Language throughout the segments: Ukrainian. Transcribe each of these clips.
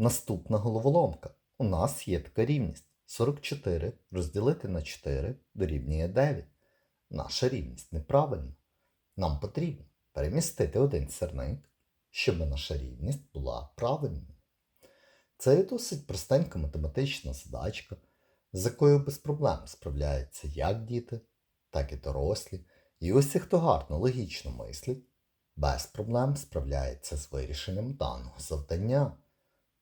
Наступна головоломка. У нас є така рівність. 44 розділити на 4 дорівнює 9. Наша рівність неправильна. Нам потрібно перемістити один сірник, щоб наша рівність була правильною. Це є досить простенька математична задачка, з якою без проблем справляються як діти, так і дорослі. І усі, хто гарно логічно мислить, без проблем справляється з вирішенням даного завдання.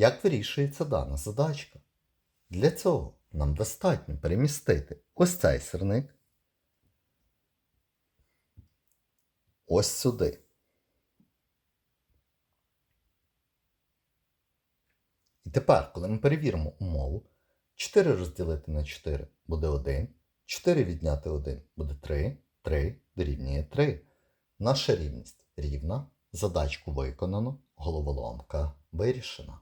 Як вирішується дана задачка? Для цього нам достатньо перемістити ось цей сирник ось сюди. І тепер, коли ми перевіримо умову, 4 розділити на 4 буде 1, 4 відняти 1 буде 3, 3 дорівнює 3. Наша рівність рівна, задачку виконано, головоломка вирішена.